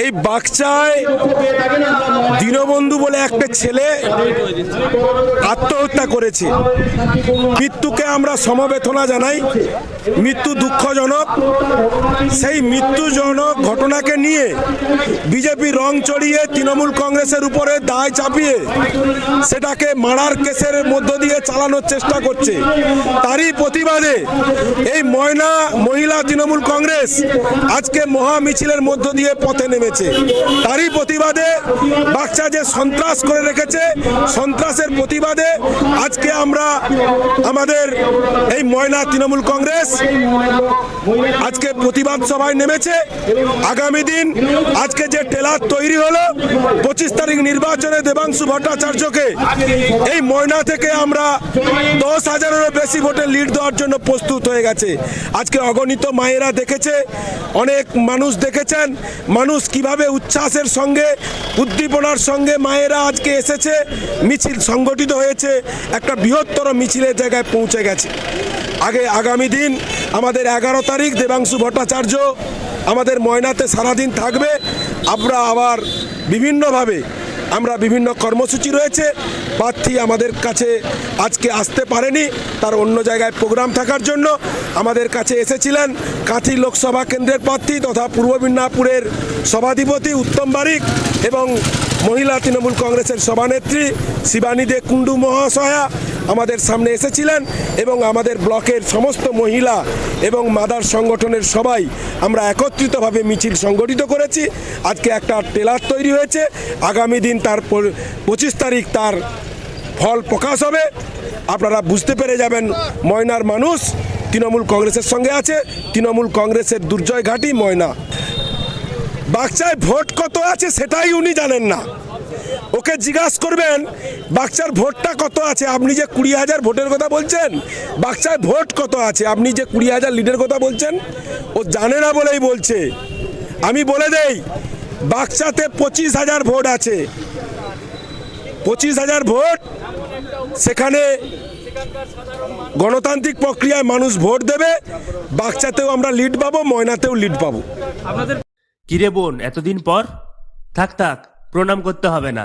এই বাগচায় দীনবন্ধু বলে একটা ছেলে আত্মহত্যা করেছে। মৃত্যুকে আমরা সমবেদনা জানাই। মৃত্যু দুঃখজনক। সেই মৃত্যুজনক ঘটনাকে নিয়ে বিজেপি রং চড়িয়ে তৃণমূল কংগ্রেসের উপরে দায় চাপিয়ে সেটাকে মারার কেসের মধ্য দিয়ে চালানোর চেষ্টা করছে। তারই প্রতিবাদে এই ময়না মহিলা তৃণমূল কংগ্রেস আজকে মহা মিছিলের মধ্য দিয়ে পথে নেমেছে। তারই প্রতিবাদে বাচ্চা যে সন্ত্রাস করে রেখেছে, সন্ত্রাসের প্রতিবাদে আজকে আমরা আমাদের এই ময়না তৃণমূল কংগ্রেস আজকে প্রতিবাদ সভায় নেমেছে। আগামী দিন আজকে যে টেলার তৈরি হলো, পঁচিশ তারিখ নির্বাচনে দেবাংশু ভট্টাচার্যকে। এই ময়না থেকে আমরা দশ হাজারেরও বেশি ভোটে লিড দেওয়ার জন্য প্রস্তুত হয়ে গেছে। আজকে অগণিত মায়েরা দেখেছে, অনেক মানুষ দেখেছেন, মানুষ কীভাবে উচ্ছ্বাসের সঙ্গে, উদ্দীপনার সঙ্গে মায়েরা আজকে এসেছে, মিছিল সংগঠিত হয়েছে, একটা বৃহত্তর মিছিলের জায়গায় পৌঁছে গেছে। আগে আগামী দিন আমাদের এগারো তারিখ দেবাংশু ভট্টাচার্য আমাদের ময়নাতে সারাদিন থাকবে। আমরা আবার বিভিন্নভাবে আমরা বিভিন্ন কর্মসূচি রয়েছে। প্রার্থী আমাদের কাছে আজকে আসতে পারেনি। তার অন্য জায়গায় প্রোগ্রাম থাকার জন্য আমাদের কাছে এসেছিলেন কাঁথি লোকসভা কেন্দ্রের প্রার্থী তথা পূর্ব মিদনাপুরের সভাধিপতি উত্তম বারিক এবং মহিলা তৃণমূল কংগ্রেসের সভানেত্রী শিবানী দে কুণ্ডু মহাশয়া। আমাদের সামনে এসেছিলেন এবং আমাদের ব্লকের সমস্ত মহিলা এবং মাদার সংগঠনের সবাই আমরা একত্রিতভাবে মিছিল সংগঠিত করেছি। আজকে একটা টেলার তৈরি হয়েছে। আগামী দিন তার পঁচিশ তারিখ তার ফল প্রকাশ হবে। আপনারা বুঝতে পেরে যাবেন, ময়নার মানুষ তৃণমূল কংগ্রেসের সঙ্গে আছে। তৃণমূল কংগ্রেসের দুর্জয় ঘাটি ময়না। বাচ্চায় ভোট কত আছে সেটাই উনি জানেন না। ওকে জিজ্ঞাসা করবেন বাচ্চার ভোটটা কত আছে? আপনি যে কুড়ি হাজার ভোটের কথা বলছেন বাচ্চায় ভোট কত আছে? আপনি যে কুড়ি হাজার লিডের কথা বলছেন, ও জানে না বলেই বলছে। আমি বলে দেই বাচ্চাতে পঁচিশ হাজার ভোট আছে। পঁচিশ হাজার ভোট, সেখানে গণতান্ত্রিক প্রক্রিয়ায় মানুষ ভোট দেবে বাচ্চাতেও আমরা লিড পাবো, ময়নাতেও লিড পাবো। কিরে বোন, এতদিন পর? থাক থাক, প্রণাম করতে হবে না।